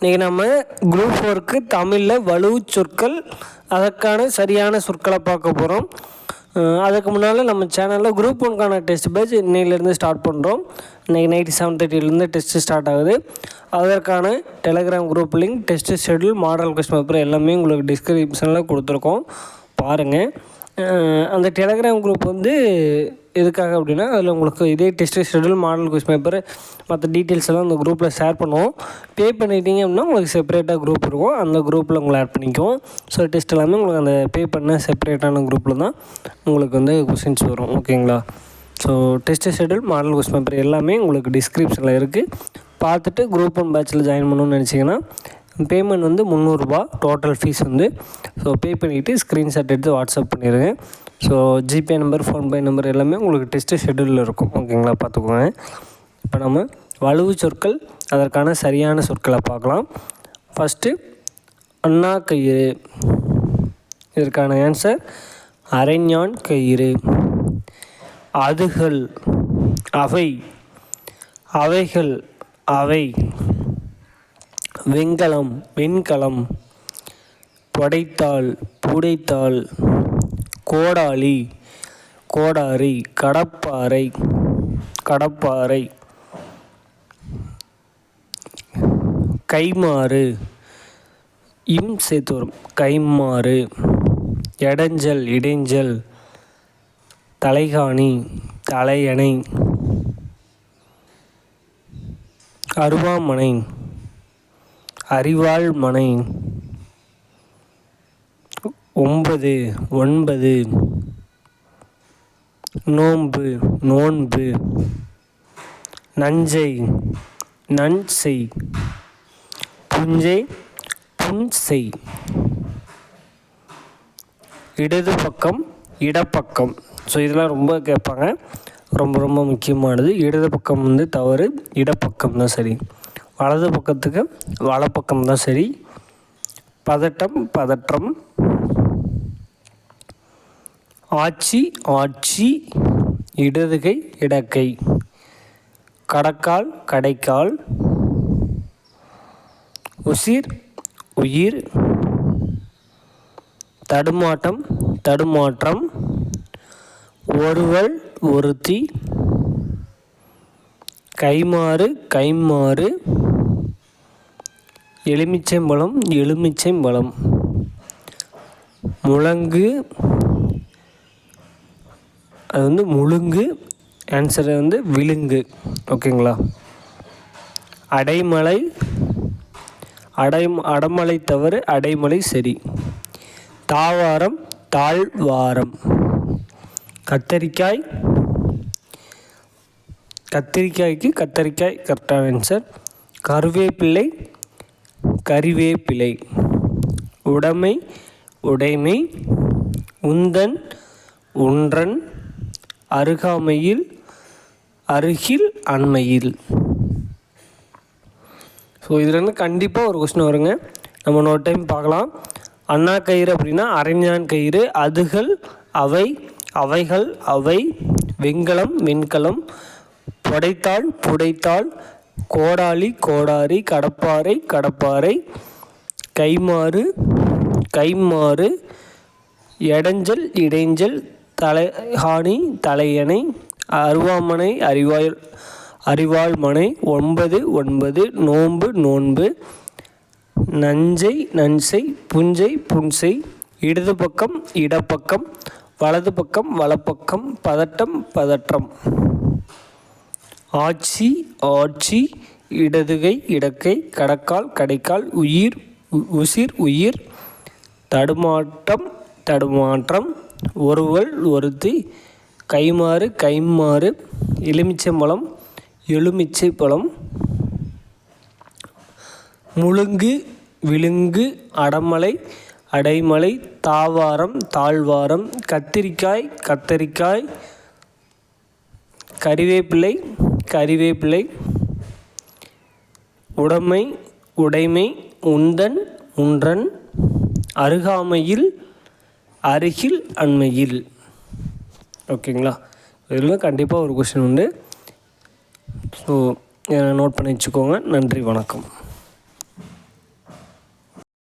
இன்றைக்கி நம்ம குரூப் ஃபோருக்கு தமிழில் வலு சொற்கள் அதற்கான சரியான சொற்களை பார்க்க போகிறோம் அதுக்கு முன்னால் நம்ம சேனலில் குரூப் ஒன்க்கான டெஸ்ட் பேட்ச் இன்னையிலேருந்து ஸ்டார்ட் பண்ணுறோம் இன்றைக்கி நைட்டு செவன் தேர்ட்டிலேருந்து டெஸ்ட்டு ஸ்டார்ட் ஆகுது. அதற்கான Telegram group link test schedule model question paper எல்லாமே உங்களுக்கு டிஸ்கிரிப்ஷனில் கொடுத்துருக்கோம். பாருங்கள் அந்த டெலகிராம் குரூப் வந்து எதுக்காக அப்படின்னா அதில் உங்களுக்கு இதே test schedule model question paper மற்ற டீட்டெயில்ஸ் எல்லாம் அந்த குரூப்பில் ஷேர் பண்ணுவோம். பே பண்ணிட்டீங்க அப்படின்னா உங்களுக்கு செப்பரேட்டாக குரூப் இருக்கும். அந்த குரூப்பில் உங்களை ஆட் பண்ணிக்குவோம். ஸோ டெஸ்ட் எல்லாமே உங்களுக்கு அந்த பே பண்ண செப்பரேட்டான குரூப்பில் தான் உங்களுக்கு வந்து கொஸ்டின்ஸ் வரும். ஓகேங்களா so test schedule model question paper எல்லாமே உங்களுக்கு டிஸ்கிரிப்ஷனில் இருக்குது பார்த்துட்டு குரூப் ஒன் பேட்சில் ஜாயின் பண்ணணும்னு நினச்சிங்கன்னா பேமெண்ட் வந்து முந்நூறுரூபா டோட்டல் ஃபீஸ் வந்து. ஸோ பே பண்ணிவிட்டு ஸ்க்ரீன்ஷாட் எடுத்து வாட்ஸ்அப் பண்ணிடுங்க so GPay number PhonePe number எல்லாமே உங்களுக்கு டெஸ்ட்டு ஷெடியூலில் இருக்கும். ஓகேங்களா? பார்த்துக்கோங்க. இப்போ நம்ம வலுவு சொற்கள் அதற்கான சரியான சொற்களை பார்க்கலாம். ஃபஸ்ட்டு அண்ணா கயிறு. இதற்கான ஆன்சர் அரைஞான் கயிறு. அதுகள் அவை. அவைகள் அவை. வெண்கலம் வெண்கலம். புடைத்தாள் புடைத்தாள். கோடாளி கோடாரி கடப்பாறை கடப்பாறை கைமாறு இம் சேர்த்து வரும் கைமாறு எடஞ்சல் இடைஞ்சல் தலைகாணி தலையணை அருவாமனை அறிவாள் மனை ஒன்பது ஒன்பது. நோன்பு நோன்பு. நஞ்சை நன்செய். புஞ்சை புன்செய். இடது பக்கம் இடப்பக்கம். ஸோ இதெல்லாம் ரொம்ப கேட்பாங்க. ரொம்ப ரொம்ப முக்கியமானது. இடது பக்கம் வந்து தவறு இடப்பக்கம் தான் சரி. வலது பக்கத்துக்கு வலப்பக்கம் தான் சரி. பதட்டம் பதற்றம். ஆட்சி ஆட்சி இடதுகை இடக்கை. கடக்கால் கடைக்கால். உசிர் உயிர். தடுமாட்டம் தடுமாற்றம். ஒருவள் ஒருத்தி. கைமாறு கைமாறு எலுமிச்சம்பழம் எலுமிச்சம்பழம். முழங்கு அது வந்து முழுங்கு ஆன்சர் வந்து விழுங்கு. ஓகேங்களா அடைமலை அடை அடமலை தவறு அடைமலை சரி. தாவாரம் தாழ்வாரம். கத்தரிக்காய் கத்திரிக்காய்க்கு கத்தரிக்காய் கரெக்டான ஆன்சர் கருவேப்பிள்ளை கறிவேப்பிலை. உடைமை உடைமை உந்தன் ஒன்றன் அருகாமையில் அருகில் அண்மையில். ஸோ இதில் கண்டிப்பாக ஒரு கொஸ்டின் வருங்க. நம்ம இன்னொரு டைம் பார்க்கலாம். அண்ணா கயிறு அப்படின்னா அரைஞான் கயிறு அதுகள் அவை அவைகள் அவை வெண்கலம் வெண்கலம் புடைத்தாள் புடைத்தாள் கோடாளி கோடாரி கடப்பாறை கடப்பாறை கைமாறு கைமாறு எடஞ்சல் இடைஞ்சல் தலைஹானி தலையணை அருவாமனை அறிவாய் அறிவாள்மனை ஒன்பது ஒன்பது நோன்பு நோன்பு நஞ்சை நஞ்சை புஞ்சை புன்சை இடது பக்கம் இடப்பக்கம் வலது பக்கம் வலப்பக்கம் பதட்டம் பதற்றம். ஆட்சி ஆட்சி இடதுகை இடக்கை கடக்கால் கடைக்கால் உயிர் உசிர் உயிர் தடுமாட்டம் தடுமாற்றம் ஒருவள் ஒருத்தி கைமாறு கைமாறு எலுமிச்சம்பழம் எலுமிச்சை பழம் முழுங்கு விழுங்கு அடமலை அடைமலை தாவாரம் தாழ்வாரம் கத்திரிக்காய் கத்தரிக்காய் கறிவேப்பிலை கறிவேப்பிலை உடைமை உடைமை உந்தன் உன்றன் அருகாமையில் அருகில் அண்மையில். ஓகேங்களா? இதில் கண்டிப்பாக ஒரு கொஷின் உண்டு. ஸோ நோட் பண்ணி வச்சுக்கோங்க. நன்றி வணக்கம்.